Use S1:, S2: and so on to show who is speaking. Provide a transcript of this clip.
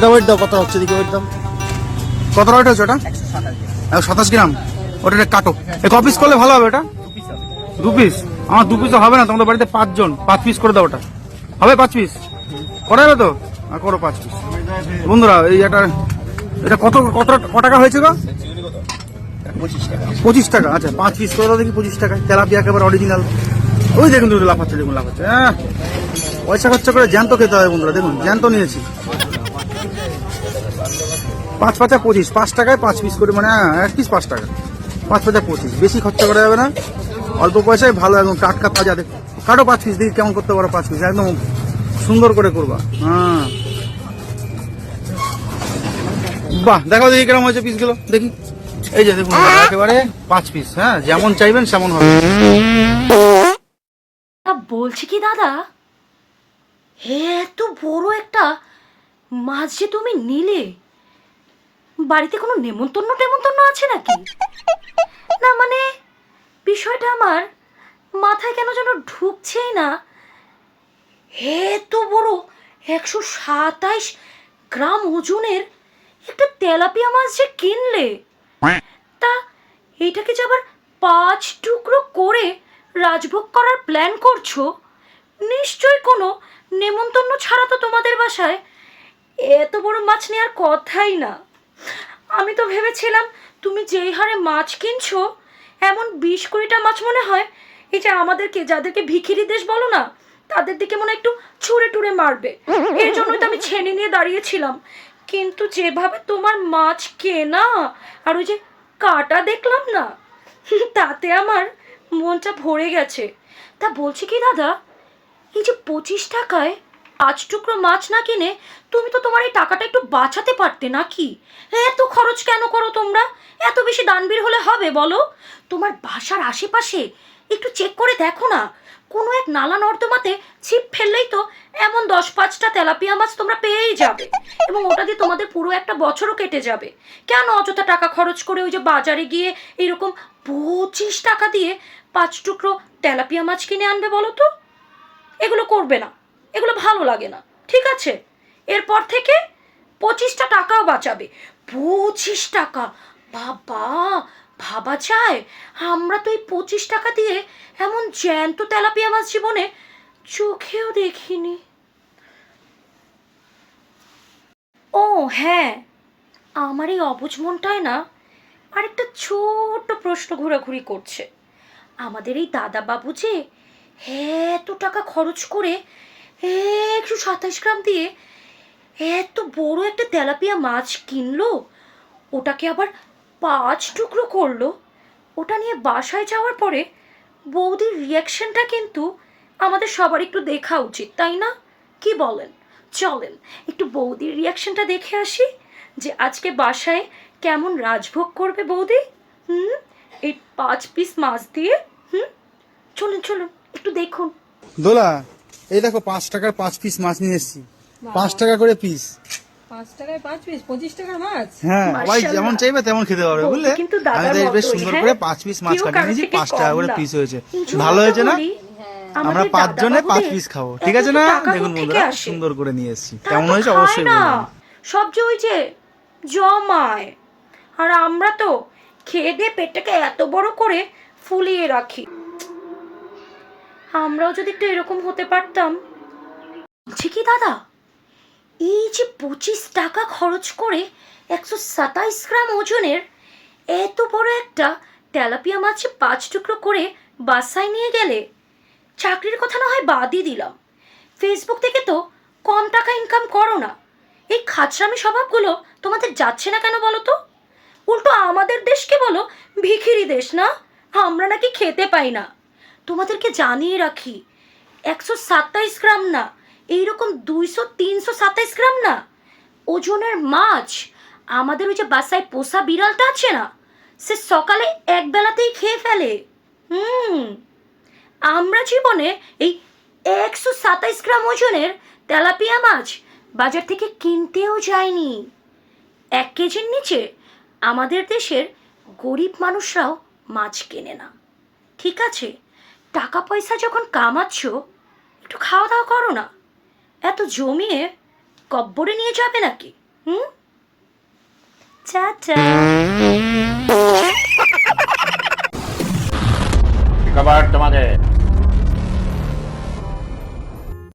S1: এটা ওয়েট দাও, কত হচ্ছে দিকে ওয়েট দাও। কত ওয়েট হচ্ছে ওটা? সাতাশ গ্রাম। ওটা কাটো। এ ক পিস করলে ভালো হবে এটা দু পিস আমার দু পিস হবে না, তোমাদের বাড়িতে পাঁচজন। পাঁচ পিস করে দাও ওটা। হবে পাঁচ পিস করা যাবে তো? করো পাঁচ পিস বন্ধুরা, এই একটা, এটা কত কত, ক টাকা হয়েছে গো? পঁচিশ টাকা। আচ্ছা পাঁচ পিস করে দাও দেখি পঁচিশ টাকা তেলাপিয়া একেবারে অরিজিনাল ওই দেখুন তুমি লাফাচ্ছে, দেখুন, লাফাচ্ছে। হ্যাঁ। পয়সা খরচা করে জ্যান্ত খেতে হবে বন্ধুরা, দেখুন, জ্যান্ত নিয়েছি। পাঁচ পাঁচা পঁচিশ পাঁচ টাকায় পাঁচ পিস করে মানে হ্যাঁ, এক পিস পাঁচ টাকা। পাঁচ পাঁচা পঁচিশ বেশি খরচা করা যাবে না। অল্প পয়সায় ভালো একদম টাটকা দেখ কাটো পাঁচ পিস দেখি কেমন করতে পারো পাঁচ পিস একদম সুন্দর করে করবা। হ্যাঁ। বাহ দেখো দেখি কেমন হয়েছে পিসগুলো দেখি। এই যে দেখুন একেবারে পাঁচ পিস হ্যাঁ যেমন চাইবেন সেমন হবে।
S2: বলছি কি দাদা? এত বড় একটা মাছ যে তুমি নিলে। বাড়িতে কোনো নেমন্তন্ন টেমন্তন্ন আছে নাকি? না মানে বিষয়টা আমার মাথায় কেন যেন ঢুকছেই না। হে এত বড় একশো সাতাইশ গ্রাম ওজনের একটা তেলাপিয়া মাছ যে কিনলে, তা এইটাকে যে আবার পাঁচ টুকরো করে রাজভোগ করার প্ল্যান করছ, নিশ্চয় কোনো নেমন্তন্ন ছাড়া তো তোমাদের বাসায় এত বড় মাছ নেওয়ার কথাই না। আমি তো ভেবেছিলাম তুমি যেই হারে মাছ কিনছো, এমন বিশ কুড়িটা মাছ মনে হয়, এই যে আমাদেরকে, যাদেরকে ভিখিরি দেশ বলো না, তাদের দিকে মনে একটু ছুঁড়ে টুড়ে মারবে। এর জন্যই তো আমি ছেনে নিয়ে দাঁড়িয়েছিলাম। কিন্তু যেভাবে তোমার মাছ কেনা, আর ওই যে কাটা দেখলাম না, তাতে আমার মনটা ভরে গেছে। তা বলছি কি দাদা, এই যে পঁচিশ টাকায় পাঁচ টুকরো মাছ না কিনে তুমি তো তোমার এই টাকাটা একটু বাঁচাতে পারতে নাকি? এত খরচ কেন করো তোমরা? এত বেশি দানবীর হলে হবে বলো? তোমার বাসার আশেপাশে একটু চেক করে দেখো না। কোনো এক নালা নর্দমাতে ছিপ ফেললেই তো এমন দশ পাঁচটা তেলাপিয়া মাছ তোমরা পেয়েই যাবে এবং ওটা দিয়ে তোমাদের পুরো একটা বছরও কেটে যাবে। কেন অযথা টাকা খরচ করে ওই যে বাজারে গিয়ে এরকম পঁচিশ টাকা দিয়ে পাঁচ টুকরো তেলাপিয়া মাছ কিনে আনবে বলো তো? এগুলো করবে না। এগুলো ভালো লাগে না। ঠিক আছে? এরপর থেকে পঁচিশটা টাকাও বাঁচাবে। পঁচিশ টাকা? বাবা, ভাবা যায়? আমরা তো এই পঁচিশ টাকা দিয়ে এমন জ্যান্ত তেলাপিয়া আমার জীবনে চোখেও দেখিনি। ও হ্যাঁ। আমার এই অবুঝ মনটায় না আরেকটা ছোট্ট প্রশ্ন ঘোরাঘুরি করছে। আমাদের এই দাদা বাবু যে এত টাকা খরচ করে একশো সাতাশ গ্রাম দিয়ে। এত বড় একটা তেলাপিয়া মাছ কিনলো? ওটাকে আবার পাঁচ টুকরো করল? ওটা নিয়ে বাসায় যাওয়ার পরে বৌদির রিয়াকশনটা কিন্তু আমাদের সবার একটু দেখা উচিত, তাই না? কি বলেন? চলেন, একটু বৌদির রিয়াকশনটা দেখে আসি যে আজকে বাসায় কেমন রাজভোগ করবে বৌদি? হুম? এই পাঁচ পিস মাছ দিয়ে, হুম? চলুন চলুন, একটু দেখুন।
S1: দোলা এই দেখো পাঁচ টাকার পাঁচ পিস মাছ নিয়ে এসেছি। পাঁচ টাকা করে পিস
S3: পাঁচ টাকায় পাঁচ পিস পঁচিশ টাকার মাছ?
S1: হ্যাঁ ভাই যেমন চাইবে তেমন খেতে পারবে বুঝলে? আমি তো বেশ সুন্দর
S2: হ্যাঁ?
S1: করে পাঁচ পিস মাছ
S2: কেউ
S1: কাটিয়ে নিয়েছি পাঁচ টাকা করে পিস হয়েছে। ভালো হয়েছে না? আমরা
S2: আমাদের
S1: পাঁচজনে পাঁচ পিস খাব ঠিক আছে না? দেখুন বন্ধুরা সুন্দর করে নিয়ে এসেছি। কেমন হয়েছে? অবশ্যই
S2: সব যে ওই যে জমায় আর আমরা তো খেয়ে দিয়ে পেটটাকে এত বড় করে ফুলিয়ে রাখি। আমরাও যদি একটু এরকম হতে পারতাম। বলছি কি দাদা? এই যে পঁচিশ টাকা খরচ করে একশো সাতাইশ গ্রাম ওজনের এত বড় একটা তেলাপিয়া মাছ পাঁচ টুকরো করে বাসায় নিয়ে গেলে, চাকরির কথা না হয় বাদই দিলাম। ফেসবুক থেকে তো কম টাকা ইনকাম করো না। এই খাচরামি স্বভাবগুলো তোমাদের যাচ্ছে না কেন বলো তো? উল্টো আমাদের দেশকে বলো, ভিখিরি দেশ না? আমরা নাকি খেতে পাই না। তোমাদেরকে জানিয়ে রাখি, একশো সাতাইশ গ্রাম না, এইরকম দুইশো, তিনশো সাতাইশ গ্রাম না? ওজনের মাছ, আমাদের ওই যে বাসায় পোষা বিড়ালটা আছে না, সে সকালে এক বেলাতেই খেয়ে ফেলে। হুম, আমরা জীবনে এই একশো সাতাইশ গ্রাম ওজনের তেলাপিয়া মাছ বাজার থেকে কিনতেও যায়নি এক কেজির নিচে আমাদের দেশের গরিব মানুষরাও মাছ কেনে না। ঠিক আছে টাকা পয়সা যখন কামাচ্ছ, একটু খাওয়া দাওয়া করো না। এত জমিয়ে কব্বরে নিয়ে যাবে নাকি, হুম? চাচা।